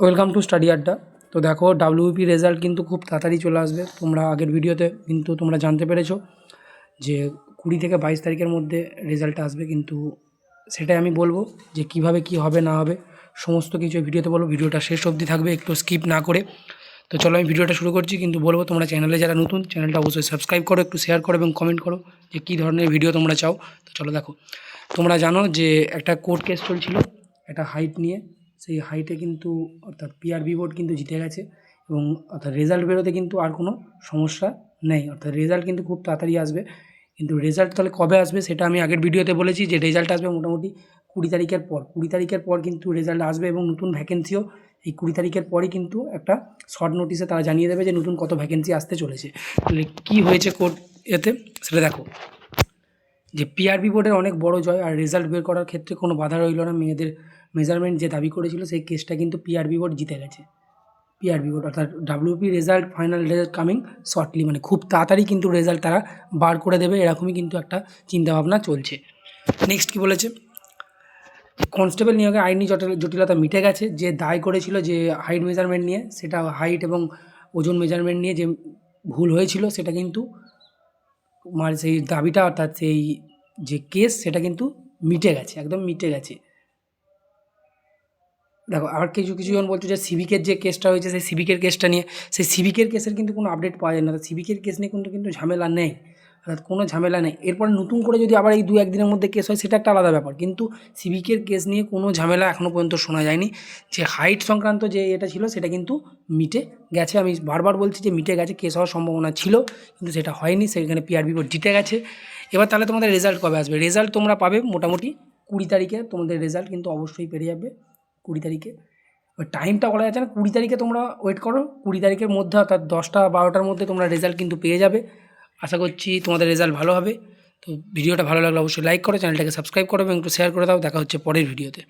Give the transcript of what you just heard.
Welcome to study আড্ডা। তো দেখো ডাব্লিউপি রেজাল্ট কিন্তু খুব তাড়াতাড়ি চলে আসবে। তোমরা আগের ভিডিওতে কিন্তু তোমরা জানতে পেরেছ যে কুড়ি থেকে বাইশ তারিখের মধ্যে রেজাল্টটা আসবে, কিন্তু সেটাই আমি বলব যে কীভাবে কি হবে, না হবে, সমস্ত কিছু ভিডিওতে বলব। ভিডিওটা শেষ অবধি থাকবে, একটু স্কিপ না করে। তো চলো, আমি ভিডিওটা শুরু করছি, কিন্তু বলব তোমরা চ্যানেলে যারা নতুন চ্যানেলটা অবশ্যই সাবস্ক্রাইব করো, একটু শেয়ার করো এবং কমেন্ট করো যে কী ধরনের ভিডিও তোমরা চাও। তো চলো দেখো, তোমরা জানো যে একটা কোর্ট কেস চলছিল, একটা হাইট নিয়ে। সেই হাইটে কিন্তু অর্থাৎ পিআরবি বোর্ড কিন্তু জিতে গেছে এবং অর্থাৎ রেজাল্ট বেরোতে কিন্তু আর কোনো সমস্যা নেই। অর্থাৎ রেজাল্ট কিন্তু খুব তাড়াতাড়ি আসবে। কিন্তু রেজাল্ট তাহলে কবে আসবে সেটা আমি আগের ভিডিওতে বলেছি যে রেজাল্ট আসবে মোটামুটি কুড়ি তারিখের পর। কুড়ি তারিখের পর কিন্তু রেজাল্ট আসবে এবং নতুন ভ্যাকেন্সিও এই কুড়ি তারিখের পরই কিন্তু একটা শর্ট নোটিসে তারা জানিয়ে দেবে যে নতুন কত ভ্যাকেন্সি আসতে চলেছে। তাহলে কী হয়েছে কোর্ট এতে সেটা দেখো। যে পিআরবি বোর্ডের অনেক বড় জয় আর রেজাল্ট বের করার ক্ষেত্রে কোনো বাধা রইল না। মেয়েদের মেজারমেন্ট যে দাবি করেছিল, সেই কেসটা কিন্তু পিআরবি বোর্ড জিতে গেছে। পিআরবি বোর্ড অর্থাৎ W P result final result coming shortly মানে খুব তাড়াতাড়ি কিন্তু রেজাল্ট তারা বার করে দেবে, এরকমই কিন্তু একটা চিন্তাভাবনা চলছে। নেক্সট কী বলেছে? কনস্টেবল নিয়োগে আইনি জটিল, জটিলতা মিটে গেছে। যে দায় করেছিল যে হাইট মেজারমেন্ট নিয়ে, সেটা হাইট এবং ওজন মেজারমেন্ট নিয়ে যে ভুল হয়েছিল, সেটা কিন্তু মানে সেই দাবিটা অর্থাৎ সেই যে কেস, সেটা কিন্তু মিটে গেছে, একদম মিটে গেছে। দেখো, আবার কিছু কিছু জন বলছে যে সিভিকের যে কেসটা হয়েছে, সেই সিভিকের কেসটা নিয়ে, সেই সিভিকের কেসের কিন্তু কোনো আপডেট পাওয়া যায় না। সিভিকের কেস নিয়ে কিন্তু কিন্তু ঝামেলা নেই। অর্থাৎ কোনো ঝামেলা নেই। এরপর নতুন করে যদি আবার এই দু একদিনের মধ্যে কেস হয়, সেটা একটা আলাদা ব্যাপার। কিন্তু সিভিকের কেস নিয়ে কোনো ঝামেলা এখনও পর্যন্ত শোনা যায়নি। যে হাইট সংক্রান্ত যে এটা ছিল, সেটা কিন্তু মিটে গেছে। আমি বারবার বলছি যে মিটে গেছে, কেস হওয়ার সম্ভাবনা ছিল, কিন্তু সেটা হয়নি। সেখানে পিআরবি বোর্ড জিতে গেছে। এবার তাহলে তোমাদের রেজাল্ট কবে আসবে? রেজাল্ট তোমরা পাবে মোটামুটি কুড়ি তারিখে। তোমাদের রেজাল্ট কিন্তু অবশ্যই পেরিয়ে যাবে কুড়ি তারিখে। টাইমটা বলা যাচ্ছে না। কুড়ি তারিখে তোমরা ওয়েট করো। কুড়ি তারিখের মধ্যে অর্থাৎ দশটা, বারোটার মধ্যে তোমরা রেজাল্ট কিন্তু পেয়ে যাবে। আশা করছি তোমাদের রেজাল্ট ভালো হবে। তো ভিডিওটা ভালো লাগলে অবশ্যই লাইক করো চ্যানেলটাকে সাবস্ক্রাইব করো এবং একটু শেয়ার করে দাও। দেখা হচ্ছে পরের ভিডিওতে